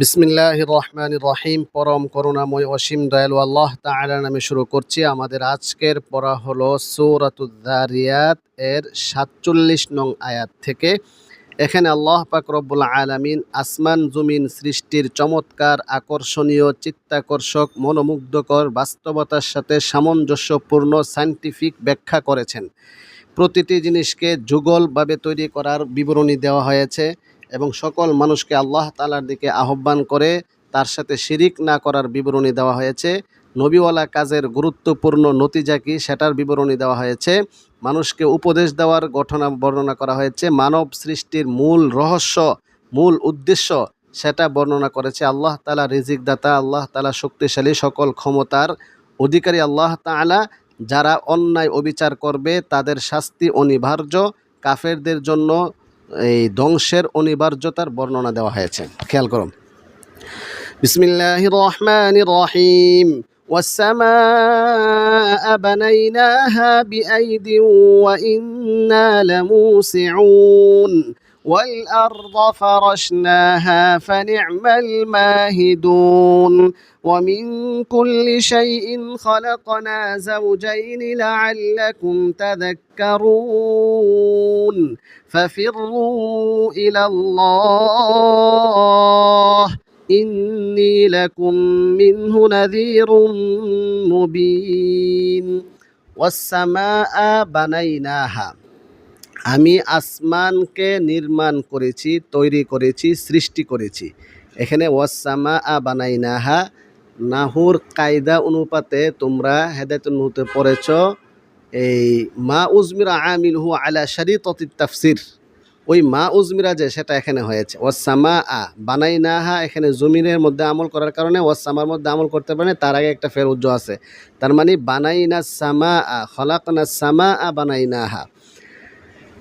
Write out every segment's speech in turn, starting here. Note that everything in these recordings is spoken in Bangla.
বিসমিল্লাহ রহমান রহিম পরম করুণাময় অসীম দয়ালু আল্লাহ তাআলা নামে শুরু করছি। আমাদের আজকের পড়া হলো সৌরাতুদ্দারিয়াত এর সাতচল্লিশ নং আয়াত থেকে। এখানে আল্লাহ পাক রব্বুল আলামিন আসমান, জমিন সৃষ্টির চমৎকার, আকর্ষণীয়, চিত্তাকর্ষক, মনোমুগ্ধকর, বাস্তবতার সাথে সামঞ্জস্যপূর্ণ সায়েন্টিফিক ব্যাখ্যা করেছেন। প্রতিটি জিনিসকে যুগলভাবে তৈরি করার বিবরণী দেওয়া হয়েছে। এবং সকল মানুষকে আল্লাহ তালার দিকে আহ্বান করে তার সাথে শিরিক না করার বিবরণী দেওয়া হয়েছে। নবীওয়ালা কাজের গুরুত্বপূর্ণ নতিজা কি সেটার বিবরণী দেওয়া হয়েছে। মানুষকে উপদেশ দেওয়ার ঘটনা বর্ণনা করা হয়েছে। মানব সৃষ্টির মূল রহস্য, মূল উদ্দেশ্য সেটা বর্ণনা করেছে আল্লাহ তালা রিজিক দাতা আল্লাহ তালা শক্তিশালী সকল ক্ষমতার অধিকারী আল্লাহ তাআলা। যারা অন্যায় অবিচার করবে তাদের শাস্তি অনিবার্য। কাফেরদের জন্য এই ধ্বংসের অনিবার্যতার বর্ণনা দেওয়া হয়েছে খেয়াল করুন বিসমিল্লাহ রহমান রহিম والسماء بنيناها بأيد وإنا لموسعون والأرض فرشناها فنعم الماهدون. ومن كل شيء خلقنا زوجين لعلكم تذكرون. ففروا إلى الله. إني لكم منه نذير مبين. والسماء بنيناها. আমি আসমানকে নির্মাণ করেছি, তৈরি করেছি, সৃষ্টি করেছি। এখানে ওয়াসামা আ বানাইনাহা। নাহুর কায়দা অনুপাতে তোমরা হেদায়তুন্নুতে পড়েছ। এই মা উজমিরা আমিল হু আলা শারিতত তাফসির। ওই মা উজমিরা যে, সেটা এখানে হয়েছে। ওয়াসামা আ বানাইনাহা এখানে জমিনের মধ্যে আমল করার কারণে ওয়াসামার মধ্যে আমল করতে পারে তার আগে একটা ফের উজ্জ্ব আছে। তার মানে বানাই না সামা আ হলাক না সামা আ বানাইনাহা।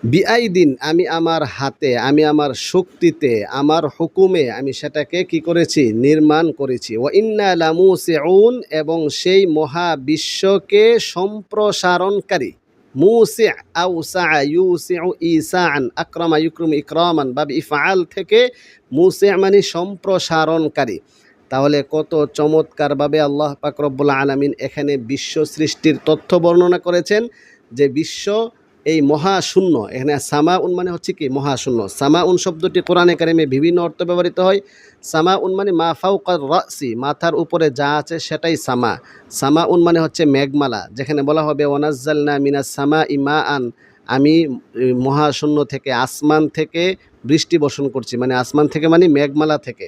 বিআই দিন আমি আমার হাতে, আমি আমার শক্তিতে, আমার হুকুমে আমি সেটাকে কি করেছি? নির্মাণ করেছি। ও ইন্না লামু সেউন এবং সেই মহাবিশ্বকে সম্প্রসারণকারী। মুসি আউ সা ইউ ইসান আক্রমা ইকরামান বা ইফআল থেকে মুসে মানে সম্প্রসারণকারী। তাহলে কত চমৎকারভাবে আল্লাহ পাক রব্বুল আলমিন এখানে বিশ্ব সৃষ্টির তথ্য বর্ণনা করেছেন যে বিশ্ব এই মহাশূন্য, এখানে সামা উন মানে হচ্ছে কি মহাশূন্য। সামা উন শব্দটি কোরআনে কারিমে বিভিন্ন অর্থ ব্যবহৃত হয়। সামা উন মানে মা ফাউকার রাসি, মাথার উপরে যা আছে সেটাই সামা। সামা উন মানে হচ্ছে মেঘমালা, যেখানে বলা হবে, ওয়ানাজ্জালনা মিনা সামা ইমা আন আমি মহাশূন্য থেকে আসমান থেকে বৃষ্টি বর্ষণ করছি। মানে আসমান থেকে মানে মেঘমালা থেকে।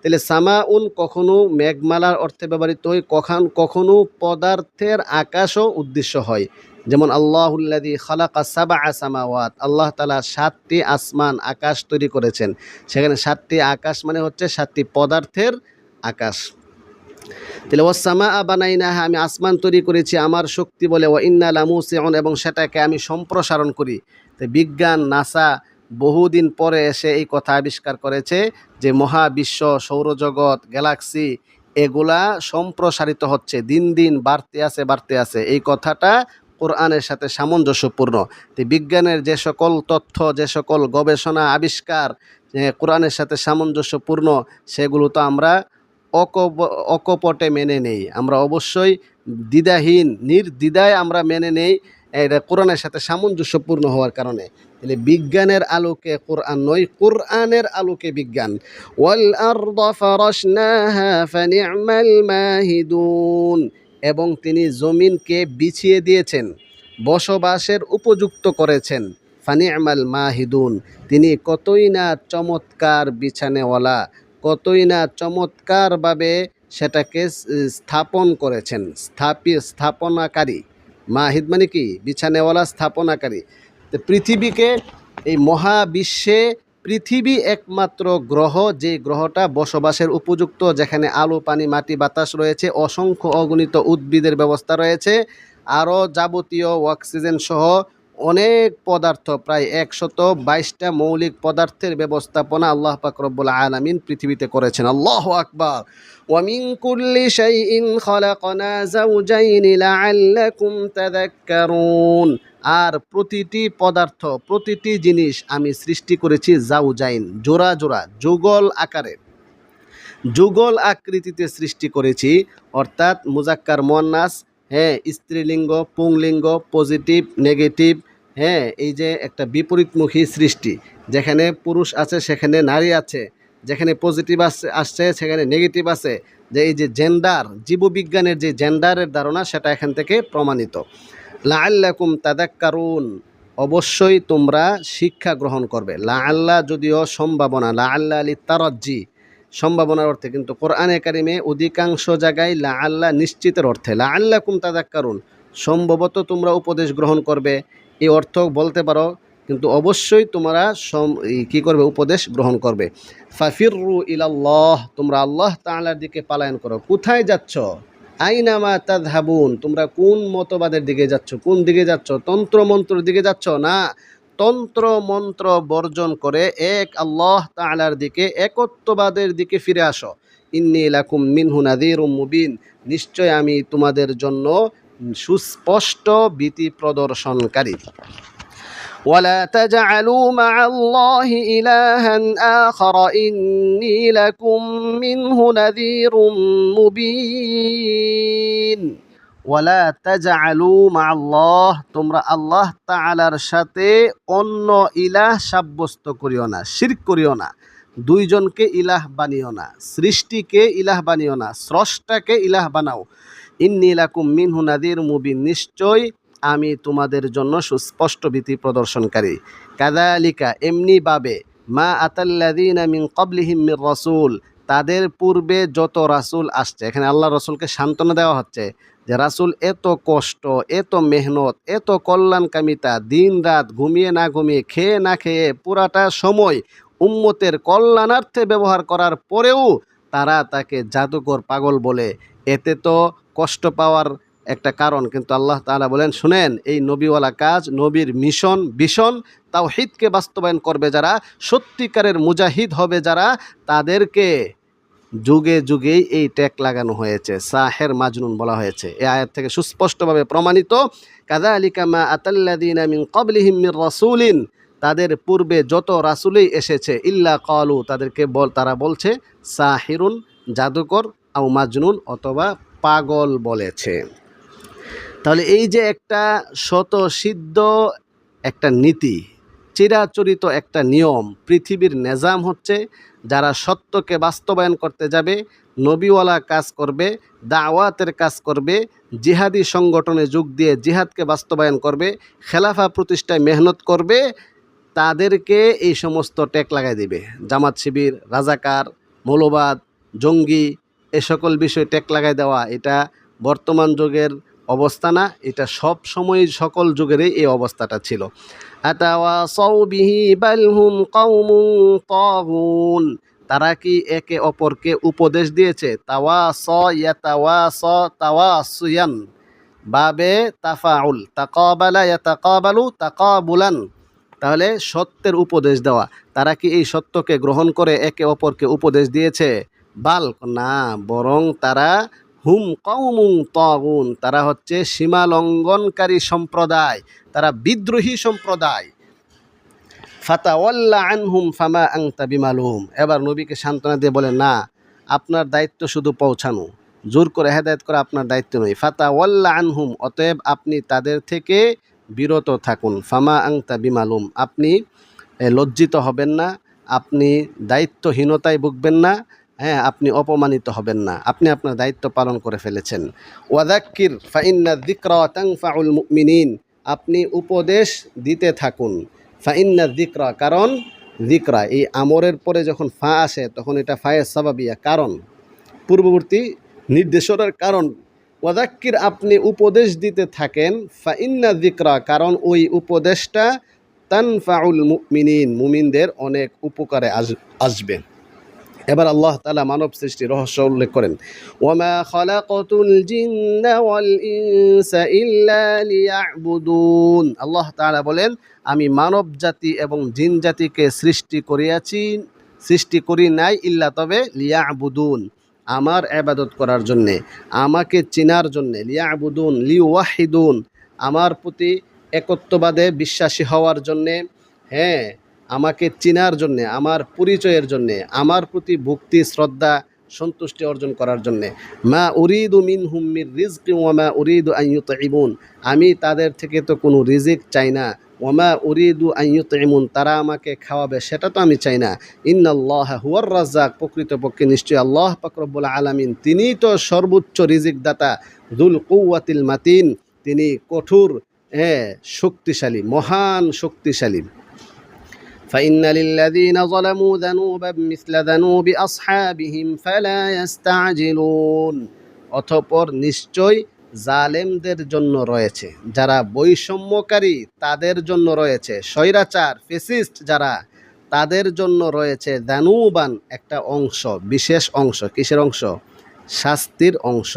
তাহলে সামা উন কখনো মেঘমালার অর্থে ব্যবহৃত হয়, কখন, কখনো পদার্থের আকাশও উদ্দেশ্য হয়। যেমন আল্লাহুল্লাদি খালাকা সাবা আসামাওয়াত আল্লাহ তালা সাতটি আসমান আকাশ তৈরি করেছেন। সেখানে সাতটি আকাশ মানে হচ্ছে সাতটি পদার্থের আকাশ। তাহলে ওসামা বানাইনা আমি আসমান তৈরি করেছি, আমার শক্তি বলে ও ইন্না লামুসিউন এবং সেটাকে আমি সম্প্রসারণ করি। তো বিজ্ঞান, নাসা বহুদিন পরে এসে এই কথা আবিষ্কার করেছে যে, মহাবিশ্ব, সৌরজগৎ, গ্যালাক্সি, এগুলা সম্প্রসারিত হচ্ছে। দিন দিন বাড়তে আছে বাড়তে আছে। এই কথাটা কোরআনের সাথে সামঞ্জস্যপূর্ণ। বিজ্ঞানের যে সকল তথ্য, যে সকল গবেষণা, আবিষ্কার কোরআনের সাথে সামঞ্জস্যপূর্ণ, সেগুলো তো আমরা অকপ অকপটে মেনে নেই। আমরা অবশ্যই দ্বিধাহীন, নির্দ্বিধায় আমরা মেনে নেই এটা কোরআনের সাথে সামঞ্জস্যপূর্ণ হওয়ার কারণে। তাহলে বিজ্ঞানের আলোকে কোরআন নয়, কোরআনের আলোকে বিজ্ঞান। ওয়াল আরদ এবং তিনি জমিনকে বিছিয়ে দিয়েছেন, বসবাসের উপযুক্ত করেছেন। ফানি আমাল মাহিদুন, তিনি কতই না চমৎকার বিছানেওয়ালা, কতই না চমৎকারভাবে সেটাকে স্থাপন করেছেন। স্থাপি, স্থাপনাকারী। মাহিদ মানে কি? বিছানেওয়ালা, স্থাপনাকারী। পৃথিবীকে এই মহাবিশ্বে পৃথিবী একমাত্র গ্রহ, যে গ্রহটা বসবাসের উপযুক্ত, যেখানে আলো, পানি, মাটি, বাতাস রয়েছে, অসংখ্য অগণিত উদ্ভিদের ব্যবস্থা রয়েছে, আরও যাবতীয় অক্সিজেন সহ অনেক পদার্থ, প্রায় একশত বাইশটা মৌলিক পদার্থের ব্যবস্থাপনা আল্লাহ পাক রব্বুল আলামিন পৃথিবীতে করেছেন। আল্লাহ আকবার। ওয়ামিন কুল্লি শাইইন খালাকনা যাওজাইন লাআল্লাকুম তাযাক্কারুন। আর প্রতিটি পদার্থ, প্রতিটি জিনিস আমি সৃষ্টি করেছি জাউজাইন জোড়া জোড়া, যুগল আকারে। যুগল আকৃতিতে সৃষ্টি করেছি, অর্থাৎ মুজাক্কার মোয়ান্নাস হ্যাঁ স্ত্রীলিঙ্গ, পুংলিঙ্গ, পজিটিভ, নেগেটিভ হ্যাঁ এই যে একটা বিপরীতমুখী সৃষ্টি। যেখানে পুরুষ আছে, সেখানে নারী আছে। যেখানে পজিটিভ আসছে আসছে, সেখানে নেগেটিভ আছে। যে এই যে জেন্ডার জীববিজ্ঞানের যে জেন্ডারের ধারণা, সেটা এখান থেকে প্রমাণিত। লাআল্লাকুম তাদাক্কারুন। অবশ্যই তোমরা শিক্ষা গ্রহণ করবে। লা আল্লাহ যদিও সম্ভাবনা লা আল্লাহ আলী তারজ্জি সম্ভাবনার অর্থে কিন্তু কোরআনে কারিমে অধিকাংশ জায়গায় লা আল্লাহ নিশ্চিতের অর্থে। লা আল্লাহ কুম তাদাক্কারুন। সম্ভবত তোমরা উপদেশ গ্রহণ করবে। এই অর্থ বলতে পারো, কিন্তু অবশ্যই তোমরা সম কী করবে, উপদেশ গ্রহণ করবে। ফাফিরু ইলাল্লাহ, তোমরা আল্লাহ তাআলার দিকে পালায়ন করো। কোথায় যাচ্ছ? আইনামা তাদহাবুন তোমরা কোন মতবাদের দিকে যাচ্ছ? কোন দিকে যাচ্ছ? তন্ত্র মন্ত্রের দিকে যাচ্ছ না? তন্ত্র মন্ত্র বর্জন করে এক আল্লাহ তাআলার দিকে, একত্ববাদের দিকে ফিরে আসো। ইন্নি লাকুম মিনহু নাযীরুম মুবিন, নিশ্চয় আমি তোমাদের জন্য সুস্পষ্ট ভীতি প্রদর্শনকারী ولا تجعلوا مع الله إلها آخر إني لكم منه نذير مبين ولا تجعلوا مع الله তোমরা আল্লাহ তাআলার সাথে অন্য ইলাহ সাব্যস্ত করিও না শিরক করিও না দুইজনকে ইলাহ বানিও না সৃষ্টিকে ইলাহ বানিও না স্রষ্টাকে ইলাহ বানাও ইন্নি লাকুম মিনহু নাদির মুবিন নিশ্চয় আমি তোমাদের জন্য সুস্পষ্ট ভীতি প্রদর্শনকারী। কাদালিকা এমনিভাবে মা আতাল্লাদিনা মিন কবলিহিম মির রসুল, তাদের পূর্বে যত রাসূল আসছে, এখানে আল্লাহ রসুলকে সান্ত্বনা দেওয়া হচ্ছে, যে রাসূল এত কষ্ট, এত মেহনত, এত কল্যাণকামিতা, দিন রাত ঘুমিয়ে না ঘুমিয়ে, খেয়ে না খেয়ে পুরাটা সময় উম্মতের কল্যাণার্থে ব্যবহার করার পরেও তারা তাকে জাদুকর পাগল বলে এতে তো কষ্ট পাওয়ার একটা কারণ। কিন্তু আল্লাহ তালা বলেন, শুনেন, এই নবীওয়ালা কাজ, নবীর মিশন, ভীষণ তাও হিতকে বাস্তবায়ন করবে যারা, সত্যিকারের মুজাহিদ হবে যারা, তাদেরকে যুগে যুগেই এই ট্যাগ লাগানো হয়েছে। সাহের মাজনুন বলা হয়েছে। এ আয়াত থেকে সুস্পষ্টভাবে প্রমাণিত কাদা আলিকামা আতাল্লাদিনা মিন কবলিহিম মির রাসূলিন। তাদের পূর্বে যত রাসুলেই এসেছে, ইল্লা কালু তাদেরকে বল, তারা বলছে, সাহিরুন জাদুকর আও মাজনুন অথবা পাগল বলেছে। তাহলে এই যে একটা শত সিদ্ধ একটা নীতি, চিরাচরিত একটা নিয়ম, পৃথিবীর নেজাম হচ্ছে যারা সত্যকে বাস্তবায়ন করতে যাবে, নবীওয়ালা কাজ করবে, দাওয়াতের কাজ করবে, জিহাদি সংগঠনে যোগ দিয়ে জিহাদকে বাস্তবায়ন করবে, খেলাফা প্রতিষ্ঠায় মেহনত করবে, তাদেরকে এই সমস্ত ট্যাগ লাগাই দিবে। জামাত শিবির, রাজাকার, মৌলবাদ, জঙ্গি এ সকল বিষয় ট্যাগ লাগাই দেওয়া, এটা বর্তমান যুগের অবস্থা না, এটা সব সময় সকল যুগেরই এই অবস্থাটা ছিল। তারা কি একে অপরকে উপদেশ দিয়েছে? তাওয়াস ইয়াতাওয়াস তাওয়াসুয়ান। বাবে তাফাউল। তাকাবালা ইয়াতাকাবালু তাকাবুলান। তাহলে সত্যের উপদেশ দেওয়া। তারা কি এই সত্যকে গ্রহণ করে একে অপরকে উপদেশ দিয়েছে? বাল না, বরং তারা হুম কৌমুং তগুন, তারা হচ্ছে সীমা লঙ্ঘনকারী সম্প্রদায়, তারা বিদ্রোহী সম্প্রদায়। ফাতাওয়াল্লা আনহুম ফামা আংতা বিমালুম। এবার নবীকে সান্ত্বনা দিয়ে বলে না, আপনার দায়িত্ব শুধু পৌঁছানো। জোর করে হেদায়ত করা আপনার দায়িত্ব নয়। ফাতাওয়াল্লা আনহুম, অতএব আপনি তাদের থেকে বিরত থাকুন। ফামা আংতা বিমালুম, আপনি লজ্জিত হবেন না, আপনি দায়িত্বহীনতায় ভুগবেন না হ্যাঁ আপনি অপমানিত হবেন না। আপনি আপনার দায়িত্ব পালন করে ফেলেছেন। ওয়াদাক্কির ফাইন্না দিকরা তাংফাউল মুমিনিন। আপনি উপদেশ দিতে থাকুন। ফাইন্না দিকরা কারণ দিকরা এই আমরের পরে যখন ফা আসে, তখন এটা ফায়ের সাবাবিয়া, কারণ। পূর্ববর্তী নির্দেশনার কারণ। ওয়াদাক্কির, আপনি উপদেশ দিতে থাকেন, ফাইন্না দিকরা কারণ ওই উপদেশটা তানফাউল মুমিনিন, মুমিনদের অনেক উপকারে আস, আসবে। এবার আল্লাহ তালা মানব সৃষ্টি রহস্য উল্লেখ করেন ওমা খলাকতুল জিন্না ওয়াল ইনসা ইল্লা লিয়াবুদুন। আল্লাহ তাআলা বলেন, আমি মানব জাতি এবং জিন জাতিকে সৃষ্টি করিয়াছি, সৃষ্টি করি নাই ইল্লা তবে লিয়াবুদুন, আমার আবাদত করার জন্যে, আমাকে চিনার জন্যে, লিয়াবুদুন লিওয়াহিদুন আমার প্রতি একত্ববাদে বিশ্বাসী হওয়ার জন্যে। হ্যাঁ আমাকে চিনার জন্যে, আমার পরিচয়ের জন্যে, আমার প্রতি ভক্তি, শ্রদ্ধা, সন্তুষ্টি অর্জন করার জন্যে। মা উরিদু মিন হুম্মির রিজক ওয়ামা উরিদু আইয়ুত ইমুন আমি তাদের থেকে তো কোনো রিজিক চাই না। ওয়ামা উরিদু আইয়ুত ইমুন তারা আমাকে খাওয়াবে, সেটা তো আমি চাই না। ইন্নাল্লাহ হুয়ার রাজ্জাক, প্রকৃতপক্ষে নিশ্চয়ই আল্লাহ পাকরব্বুল আলামিন তিনিই তো সর্বোচ্চ রিজিক দাতা দুল কৌয়াতিল মাতিন। তিনি কঠোর হ্যাঁ শক্তিশালী, মহান শক্তিশালী। فإن للذين ظلموا ذنوبا مثل ذنوب أصحابهم فلا يستعجلون অতঃপর নিশ্চয় জালেমদের জন্য রয়েছে যারা বৈষম্যকারী তাদের জন্য রয়েছে স্বৈরাচার ফেসিস্ট যারা তাদের জন্য রয়েছে দানুবান একটা অংশ বিশেষ অংশ কিসের অংশ শাস্তির অংশ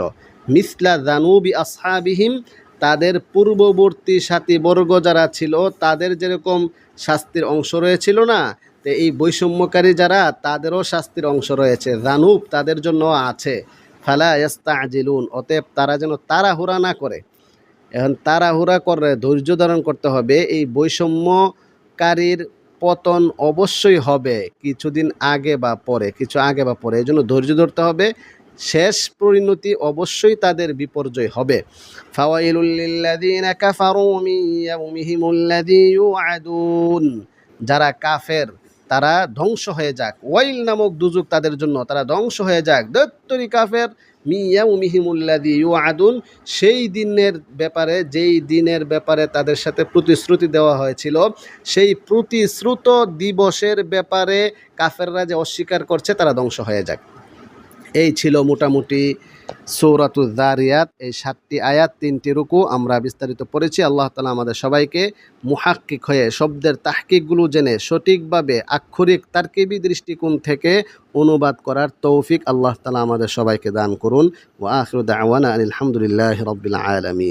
মিসলা দানুবি আসহাবিহিম তাদের পূর্ববর্তী সাথীবর্গ যারা ছিল তাদের যেরকম শাস্তির অংশ রয়েছিল না। তো এই বৈষম্যকারী যারা, তাদেরও শাস্তির অংশ রয়েছে। দানুব তাদের জন্য আছে। ফালা ইয়াস্তা আজিলুন অতএব তারা যেন তাড়াহুড়া না করে। এখন তাড়াহুড়া করে, ধৈর্য ধারণ করতে হবে। এই বৈষম্যকারীর পতন অবশ্যই হবে। কিছুদিন আগে বা পরে, কিছু আগে বা পরে। এই জন্য ধৈর্য ধরতে হবে। শেষ পরিণতি অবশ্যই তাদের বিপর্যয় হবে। যারা কাফের, তারা ধ্বংস হয়ে যাক। ওয়াইল নামক দুজুক তাদের জন্য, তারা ধ্বংস হয়ে যাক। দত্তরি কাফের মিয়া উমিহিমুল্লাদি ইউ আদুন সেই দিনের ব্যাপারে, যেই দিনের ব্যাপারে তাদের সাথে প্রতিশ্রুতি দেওয়া হয়েছিল, সেই প্রতিশ্রুত দিবসের ব্যাপারে কাফেররা যে অস্বীকার করছে, তারা ধ্বংস হয়ে যাক। এই ছিল মোটামুটি সৌরাতুল দারিয়াত এই সাতটি আয়াত, তিনটি রুকু আমরা বিস্তারিত পড়েছি। আল্লাহ তালা আমাদের সবাইকে মুহাক্কিক হয়ে শব্দের তাহকিকগুলো জেনে সঠিকভাবে আক্ষরিক তার্কিবী দৃষ্টিকোণ থেকে অনুবাদ করার তৌফিক আল্লাহ তালা আমাদের সবাইকে দান করুন। ও আখরুদ আওয়ানা আলহামদুলিল্লাহ রবিল আলমী